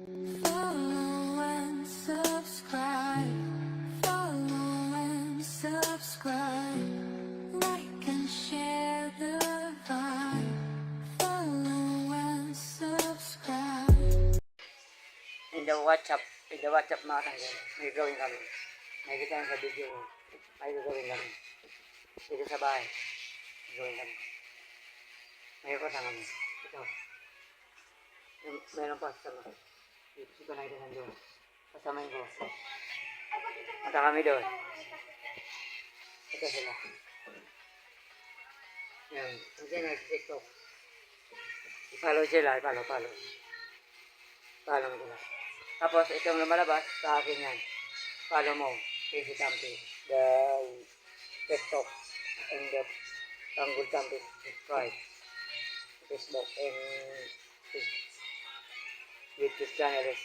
Follow and subscribe. Follow and subscribe. Like and share the vibe. Follow and subscribe. In the WhatsApp, in the WhatsApp mga tanggal, may gawin kami. May kita sa video ko. May gagawin kami. Dito sa bahay. May gawin kami. May kasama kami. Ito. Meron pa kasama. Dito ko nakita nandun. Kasama ko. Punta kami doon. Ito sila. Yan. Kasi nag-tiktok. I-follow sila. I-follow, follow. Follow mo sila. Tapos itong lumalabas sa akin yan. Follow mo. Casey Tampi. The TikTok and the Tanggol Tampi. Subscribe. Facebook and his- Channel is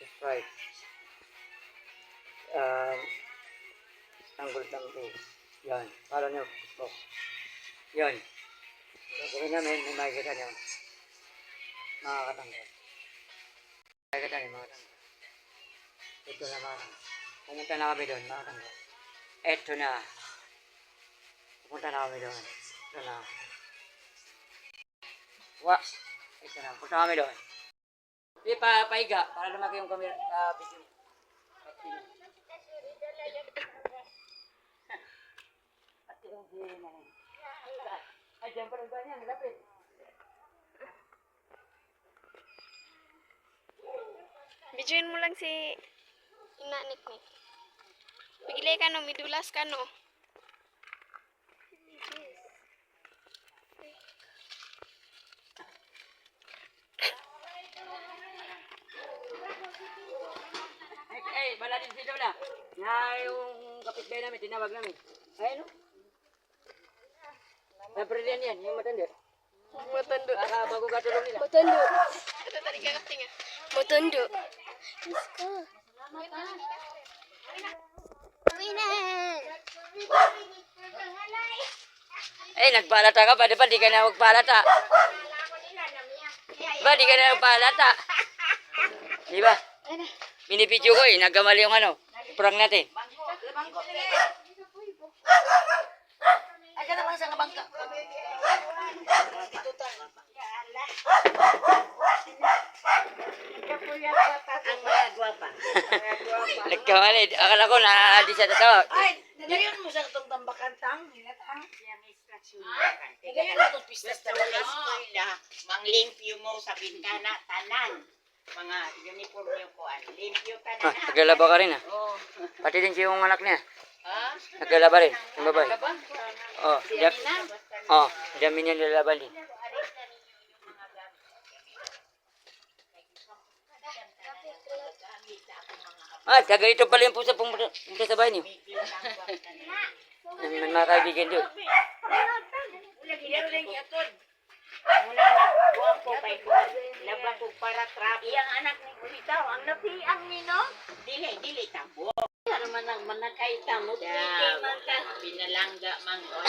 subscribe. Um, Tanggol Tampi. Yan. Follow nyo. Facebook. Yan. Gagawin namin, may makikita nyo. Makakatanggol. Kaya ka mga tangga. Ito na mga tangga. Pumunta na kami doon, mga tangga. Ito na. Pumunta na kami doon. Ito na. Wa. Ito na. Punta kami doon. Di pa, paiga. Para lumaki yung camera. Uh, video. Ate yung di na. Ay, dyan pa rin ba niyan? Lapit. Bijuin mo lang si inanik ni. Bigilay ka no, midulas ka no. Bala din si Lola. Na yung kapitbahay namin, tinawag namin. Ay, ano? Nabrilian yan, yung matanda. Motondo. Baka bago katulong nila. Motondo. Ito tadi ka kapting ah. Motondo. Diyos ko. Eh, nagpalata ka pa, di ba? Di ka na magpalata. Ba, di ka na magpalata. Di ba? Binipidyo ko eh, nagkamali yung ano. Prank natin. Ay, ka naman sa kabangka. Ang mga gwapa. Nagkamali. Akala ko na di siya tatawa. Ay, nagayon mo sa itong tambakan tang. Hinatang. Nagayon mo itong pistas eskwela, manglimpyo mo sa bintana, tanan. Mga uniform yung kuan. Limpyo tanan. Ah, naglalaba ka rin ah. Oh. Pati din siya yung anak niya. Ha? Naglalaba rin, yung babae. Oh, dam, oh, dami niya nilalaban din. Ah, taga ito pala yung pusa pumunta, sa bahay niyo. May mga kaibigan doon. Lagi lang yatod. Mula nagkuhan ko kay kuhan. Laban ko para trap. Iyang anak ni Kulitaw, ang napiang ni no? Dili, dili tabo. Ano man ang manakay tamo, Yeah, man ko.